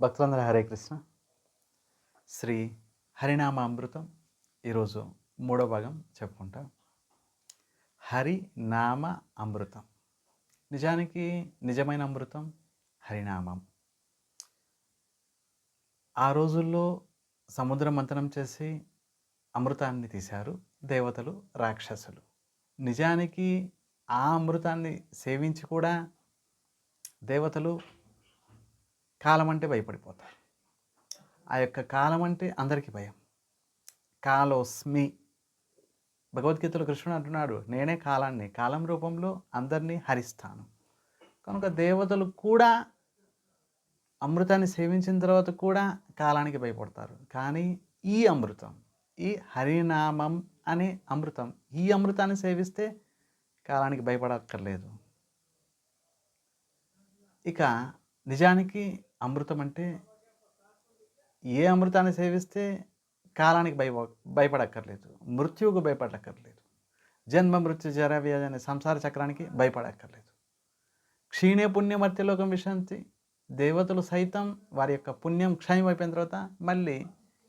భక్తులందరూ హరే కృష్ణ. శ్రీ హరినామ అమృతం ఈరోజు మూడో భాగం చెప్పుకుంటాం. హరి నామ అమృతం. నిజానికి నిజమైన అమృతం హరినామం. ఆ రోజుల్లో సముద్ర మంథనం చేసి అమృతాన్ని తీశారు దేవతలు రాక్షసులు. నిజానికి ఆ అమృతాన్ని సేవించి కూడా దేవతలు కాలం అంటే భయపడిపోతారు. ఆ యొక్క కాలం అంటే అందరికీ భయం. కాలోస్మి. భగవద్గీతలో కృష్ణుడు అంటున్నాడు నేనే కాలాన్ని కాలం రూపంలో అందరినీ హరిస్తాను. కనుక దేవతలు కూడా అమృతాన్ని సేవించిన తర్వాత కూడా కాలానికి భయపడతారు. కానీ ఈ అమృతం ఈ హరినామం అనే అమృతం ఈ అమృతాన్ని సేవిస్తే కాలానికి భయపడక్కర్లేదు. ఇక నిజానికి అమృతం అంటే ఏ అమృతాన్ని సేవిస్తే కాలానికి భయ భయపడక్కర్లేదు మృత్యువుకు భయపడక్కర్లేదు జన్మ మృత్యు జర వ్యాధి అనే సంసార చక్రానికి భయపడక్కర్లేదు. క్షీణే పుణ్యమర్త్యలోకం విశాంతి దేవతలు సైతం వారి యొక్క పుణ్యం క్షయమైపోయిన తర్వాత మళ్ళీ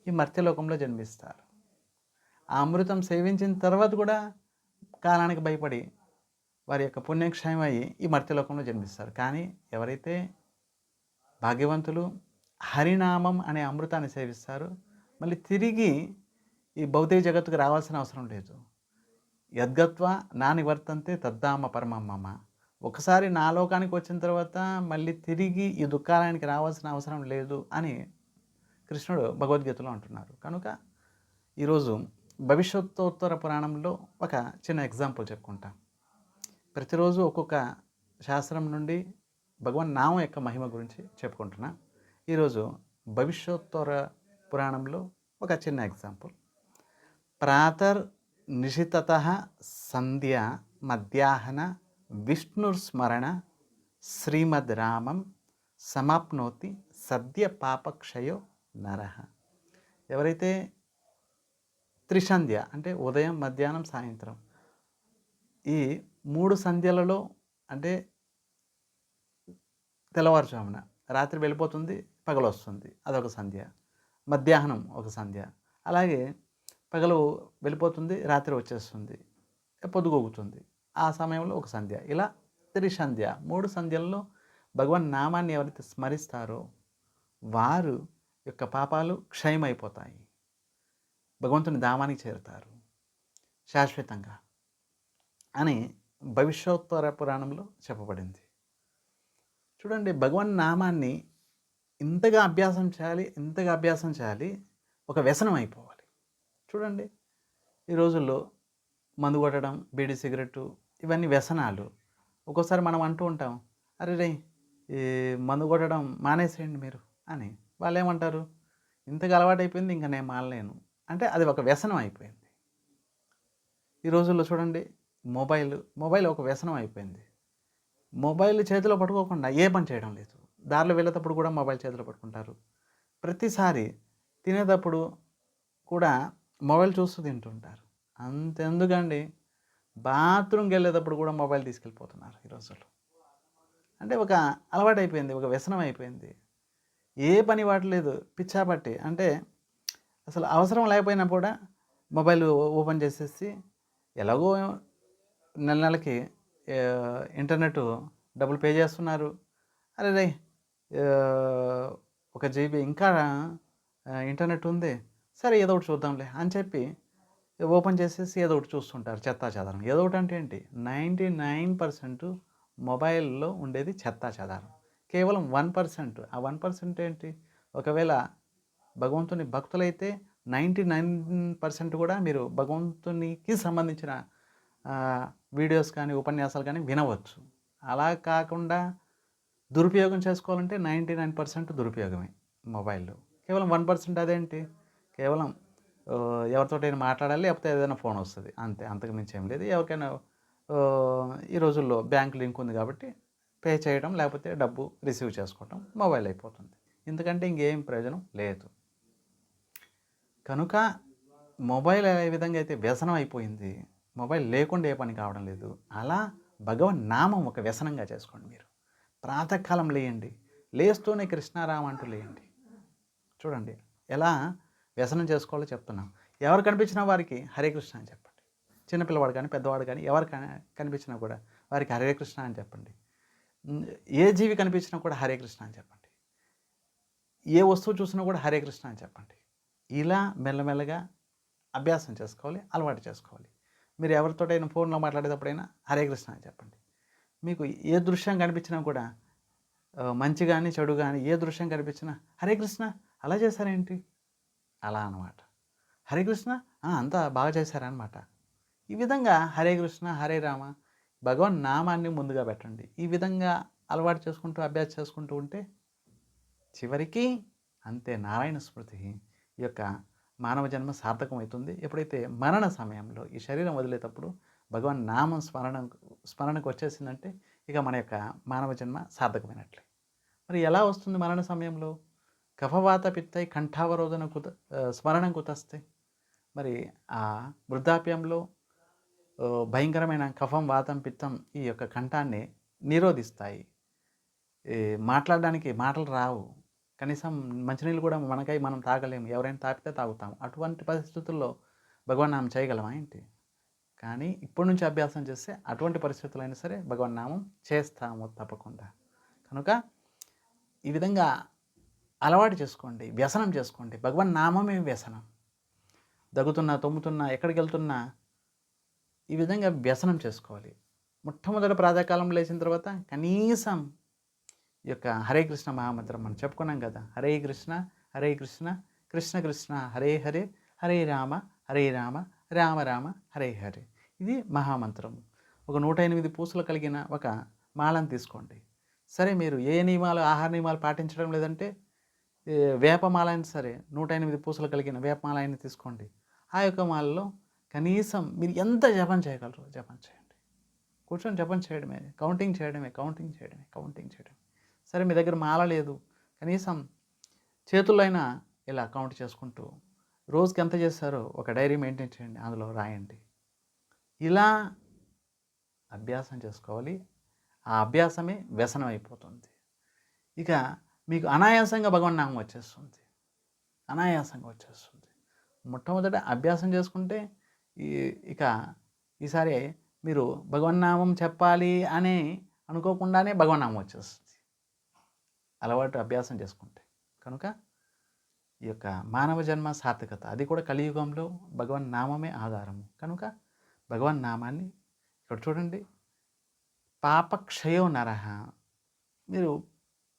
ఈ మర్త్యలోకంలో జన్మిస్తారు. ఆ అమృతం సేవించిన తర్వాత కూడా కాలానికి భయపడి వారి యొక్క పుణ్యం క్షయమయ్యి ఈ మర్త్యలోకంలో జన్మిస్తారు. కానీ ఎవరైతే భాగ్యవంతులు హరినామం అనే అమృతాన్ని సేవిస్తారు. మళ్ళీ తిరిగి ఈ భౌతిక జగత్తుకు రావాల్సిన అవసరం లేదు. యద్గత్వ నా నివర్తంతే తద్దామ పరమమ్మ ఒకసారి నా లోకానికి వచ్చిన తర్వాత మళ్ళీ తిరిగి ఈ దుఃఖాలయానికి రావాల్సిన అవసరం లేదు అని కృష్ణుడు భగవద్గీతలో అంటున్నారు. కనుక ఈరోజు భవిష్యత్తోత్తర పురాణంలో ఒక చిన్న ఎగ్జాంపుల్ చెప్పుకుంటాం. ప్రతిరోజు ఒక్కొక్క శాస్త్రం నుండి భగవాన్ నామం యొక్క మహిమ గురించి చెప్పుకుంటున్నా. ఈరోజు భవిష్యోత్తర పురాణంలో ఒక చిన్న ఎగ్జాంపుల్. ప్రాతర్ నిషితత సంధ్య మధ్యాహ్న విష్ణుస్మరణ శ్రీమద్ రామం సమాప్నోతి సద్య పాపక్షయో నర. ఎవరైతే త్రిసంధ్య అంటే ఉదయం మధ్యాహ్నం సాయంత్రం ఈ మూడు సంధ్యలలో అంటే తెల్లవారుజామున రాత్రి వెళ్ళిపోతుంది పగలు వస్తుంది అదొక సంధ్య. మధ్యాహ్నం ఒక సంధ్య. అలాగే పగలు వెళ్ళిపోతుంది రాత్రి వచ్చేస్తుంది. పొద్దుగోగుతుంది. ఆ సమయంలో ఒక సంధ్య. ఇలా త్రిసంధ్య. మూడు సంధ్యల్లో భగవాన్ నామాన్ని ఎవరైతే స్మరిస్తారో వారు యొక్క పాపాలు క్షయమైపోతాయి. భగవంతుని ధామానికి చేరుతారు. శాశ్వతంగా. అని భవిష్యోత్తర పురాణంలో చెప్పబడింది. చూడండి భగవన్ నామాన్ని ఇంతగా అభ్యాసం చేయాలి ఇంతగా అభ్యాసం చేయాలి ఒక వ్యసనం అయిపోవాలి. చూడండి ఈ రోజుల్లో మందు కొట్టడం బీడి సిగరెట్టు ఇవన్నీ వ్యసనాలు. ఒక్కోసారి మనం అంటూ ఉంటాం అరే రే ఈ మందు కొట్టడం మానేసేయండి మీరు అని. వాళ్ళు ఏమంటారు ఇంతగా అలవాటు అయిపోయింది ఇంకా నేను మానలేను. అంటే అది ఒక వ్యసనం అయిపోయింది. ఈ రోజుల్లో చూడండి మొబైల్ మొబైల్ ఒక వ్యసనం అయిపోయింది. మొబైల్ చేతిలో పట్టుకోకుండా ఏ పని చేయడం లేదు. దారిలో వెళ్ళేటప్పుడు కూడా మొబైల్ చేతిలో పట్టుకుంటారు. ప్రతిసారి తినేటప్పుడు కూడా మొబైల్ చూస్తూ తింటుంటారు. అంతెందుకండి? బాత్రూమ్కి వెళ్ళేటప్పుడు కూడా మొబైల్ తీసుకెళ్ళిపోతున్నారు ఈ రోజుల్లో. అంటే ఒక అలవాటు అయిపోయింది ఒక వ్యసనం అయిపోయింది ఏ పని వాడలేదు పిచ్చాపట్టి అంటే అసలు అవసరం లేకపోయినా కూడా మొబైల్ ఓపెన్ చేసేసి ఎలాగో నెల నెలకి ఇంటర్నెట్ డబ్బులు పే చేస్తున్నారు. అరే రే ఒక జీబీ ఇంకా ఇంటర్నెట్ ఉంది. సరే ఏదో ఒకటి చూద్దాంలే అని చెప్పి ఓపెన్ చేసేసి ఏదో ఒకటి చూస్తుంటారు చెత్తా చెదారం. ఏదో ఒకటి అంటే ఏంటి? నైంటీ నైన్ పర్సెంట్ మొబైల్లో ఉండేది చెత్తా చెదారం. కేవలం వన్ పర్సెంట్. ఆ వన్ పర్సెంట్ ఏంటి? ఒకవేళ భగవంతుని భక్తులైతే నైంటీ నైన్ పర్సెంట్ కూడా మీరు భగవంతునికి సంబంధించిన వీడియోస్ కానీ ఉపన్యాసాలు కానీ వినవచ్చు. అలా కాకుండా దురుపయోగం చేసుకోవాలంటే నైంటీ నైన్ పర్సెంట్ దురుపయోగమే మొబైల్లో. కేవలం వన్ పర్సెంట్ అదేంటి? కేవలం ఎవరితోటైనా మాట్లాడాలి లేకపోతే ఏదైనా ఫోన్ వస్తుంది. అంతే అంతకు మించి ఏం లేదు. ఎవరికైనా ఈ రోజుల్లో బ్యాంక్ లింక్ ఉంది కాబట్టి పే చేయడం లేకపోతే డబ్బు రిసీవ్ చేసుకోవడం మొబైల్ అయిపోతుంది. ఎందుకంటే ఇంకేం ప్రయోజనం లేదు. కనుక మొబైల్ ఏ విధంగా అయితే వ్యసనం అయిపోయింది మొబైల్ లేకుండా ఏ పని కావడం లేదు. అలా భగవన్ నామం ఒక వ్యసనంగా చేసుకోండి మీరు. ప్రాతకాలం లేయండి. లేస్తూనే కృష్ణారామ అంటూ లేయండి. చూడండి ఎలా వ్యసనం చేసుకోవాలో చెప్తున్నాం. ఎవరు కనిపించినా వారికి హరే కృష్ణ అని చెప్పండి. చిన్నపిల్లవాడు కానీ పెద్దవాడు కానీ ఎవరు కనిపించినా కూడా వారికి హరే కృష్ణ అని చెప్పండి. ఏ జీవి కనిపించినా కూడా హరే కృష్ణ అని చెప్పండి. ఏ వస్తువు చూసినా కూడా హరే కృష్ణ అని చెప్పండి. ఇలా మెల్లమెల్లగా అభ్యాసం చేసుకోవాలి అలవాటు చేసుకోవాలి. మీరు ఎవరితోటైనా ఫోన్లో మాట్లాడేటప్పుడైనా హరే కృష్ణ అని చెప్పండి. మీకు ఏ దృశ్యం కనిపించినా కూడా మంచి కానీ చెడు కానీ ఏ దృశ్యం కనిపించినా హరే కృష్ణ అలా చేశారేంటి? అలా అన్నమాట. హరే కృష్ణ "ఆ, అంతా బాగా చేశారనమాట ఈ విధంగా హరే కృష్ణ హరే రామ భగవాన్ నామాన్ని ముందుగా పెట్టండి. ఈ విధంగా అలవాటు చేసుకుంటూ అభ్యాసం చేసుకుంటూ ఉంటే చివరికి అంతే నారాయణ స్మృతి ఈ యొక్క మానవ జన్మ సార్థకమవుతుంది. ఎప్పుడైతే మరణ సమయంలో ఈ శరీరం వదిలేటప్పుడు భగవాన్ నామం స్మరణ స్మరణకు వచ్చేసిందంటే ఇక మన యొక్క మానవ జన్మ సార్థకమైనట్లే. మరి ఎలా వస్తుంది మరణ సమయంలో? కఫవాత పిత్తై కంఠావరోధన కుత స్మరణం కుతస్తే. మరి ఆ వృద్ధాప్యంలో భయంకరమైన కఫం వాతం పిత్తం ఈ యొక్క కంఠాన్ని నిరోధిస్తాయి. మాట్లాడడానికి మాటలు రావు. కనీసం మంచినీళ్ళు కూడా మనకై మనం తాగలేము. ఎవరైనా తాపితే తాగుతాం అటువంటి పరిస్థితుల్లో భగవాన్ నామం చేయగలమా ఏంటి? కానీ ఇప్పటి నుంచి అభ్యాసం చేస్తే అటువంటి పరిస్థితులు అయినా సరే భగవాన్ నామం చేస్తాము తప్పకుండా. కనుక ఈ విధంగా అలవాటు చేసుకోండి వ్యసనం చేసుకోండి. భగవాన్ నామమే వ్యసనం. దగ్గుతున్నా తొమ్ముతున్నా ఎక్కడికి వెళ్తున్నా ఈ విధంగా వ్యసనం చేసుకోవాలి. మొట్టమొదటి ప్రాతకాలం లేచిన తర్వాత కనీసం ఈ యొక్క హరే కృష్ణ మహామంత్రం మనం చెప్పుకున్నాం కదా. హరే కృష్ణ హరే కృష్ణ కృష్ణ కృష్ణ హరే హరే హరే రామ హరే రామ రామ రామ హరే హరే. ఇది మహామంత్రం. ఒక నూట ఎనిమిది పూసలు కలిగిన ఒక మాలను తీసుకోండి. సరే మీరు ఏ నియమాలు ఆహార నియమాలు పాటించడం లేదంటే వేపమాల అయినా సరే నూట ఎనిమిది పూసలు కలిగిన వేపమాల అయినా తీసుకోండి. ఆ యొక్క మాలలో కనీసం మీరు ఎంత జపం చేయగలరు జపం చేయండి. కూర్చొని జపం చేయడమే కౌంటింగ్ చేయడమే కౌంటింగ్ చేయడమే కౌంటింగ్ చేయడమే. సరే మీ దగ్గర మాల లేదు. కనీసం చేతుల్లో అయినా ఇలా అకౌంట్ చేసుకుంటూ రోజుకి ఎంత చేస్తారో ఒక డైరీ మెయింటైన్ చేయండి అందులో రాయండి. ఇలా అభ్యాసం చేసుకోవాలి. ఆ అభ్యాసమే వ్యసనం అయిపోతుంది. ఇక మీకు అనాయాసంగా భగవన్నామం వచ్చేస్తుంది. అనాయాసంగా వచ్చేస్తుంది. మొట్టమొదట అభ్యాసం చేసుకుంటే ఈ ఇక ఈసారి మీరు భగవన్నామం చెప్పాలి అని అనుకోకుండానే భగవన్నామం వచ్చేస్తుంది. అలవాటు అభ్యాసం చేసుకుంటే. కనుక ఈ యొక్క మానవ జన్మ సార్థకత అది కూడా కలియుగంలో భగవన్ నామమే ఆధారము. కనుక భగవన్ నామాన్ని ఇక్కడ చూడండి. పాపక్షయో నరహ. మీరు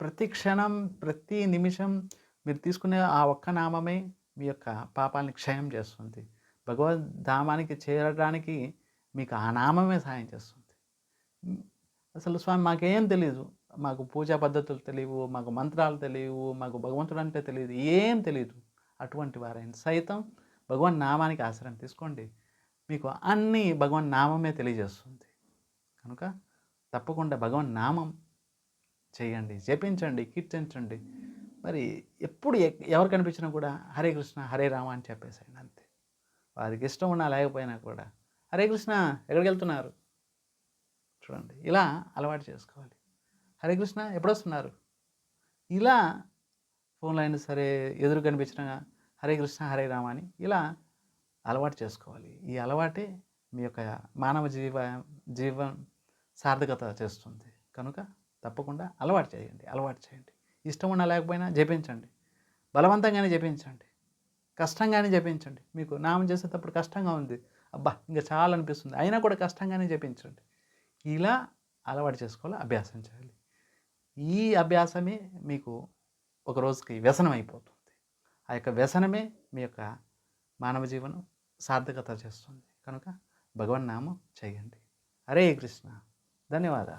ప్రతి క్షణం ప్రతి నిమిషం మీరు తీసుకునే ఆ ఒక్క నామమే మీ యొక్క పాపాలని క్షయం చేస్తుంది. భగవద్ ధామానికి చేరడానికి మీకు ఆ నామమే సాయం చేస్తుంది. అసలు స్వామి మాకేం తెలియదు మాకు పూజా పద్ధతులు తెలియవు మాకు మంత్రాలు తెలియవు మాకు భగవంతుడు అంటే తెలియదు ఏం తెలియదు. అటువంటి వారైన సైతం భగవాన్ నామానికి ఆశ్రయం తీసుకోండి. మీకు అన్నీ భగవాన్ నామమే తెలియజేస్తుంది. కనుక తప్పకుండా భగవాన్ నామం చేయండి జపించండి కీర్తించండి. మరి ఎప్పుడు ఎవరు కనిపించినా కూడా హరే కృష్ణ హరే రామ అని చెప్పేసేయండి అంతే. వారికి ఇష్టం ఉన్నా లేకపోయినా కూడా హరే కృష్ణ ఎక్కడికి వెళ్తున్నారు? చూడండి ఇలా అలవాటు చేసుకోవాలి. హరే కృష్ణ ఎప్పుడు వస్తున్నారు ఇలా ఫోన్లో అయినా సరే ఎదురు కనిపించిన హరే కృష్ణ హరే రామ అని ఇలా అలవాటు చేసుకోవాలి. ఈ అలవాటే మీ యొక్క మానవ జీవ జీవం సార్థకత చేస్తుంది. కనుక తప్పకుండా అలవాటు చేయండి అలవాటు చేయండి. ఇష్టం ఉన్నా లేకపోయినా జపించండి. బలవంతంగానే జపించండి. కష్టంగానే జపించండి. మీకు నామం చేసేటప్పుడు కష్టంగా ఉంది. అబ్బా ఇంకా చాలా అనిపిస్తుంది. అయినా కూడా కష్టంగానే జపించండి. ఇలా అలవాటు చేసుకోవాలి అభ్యాసం చేయాలి. ఈ అభ్యాసమే మీకు ఒక రోజుకి వ్యసనం అయిపోతుంది. ఆ యొక్క వ్యసనమే మీ యొక్క మానవ జీవనం సార్థకత చేస్తుంది. కనుక భగవన్నామం చేయండి. హరే కృష్ణ. ధన్యవాదాలు.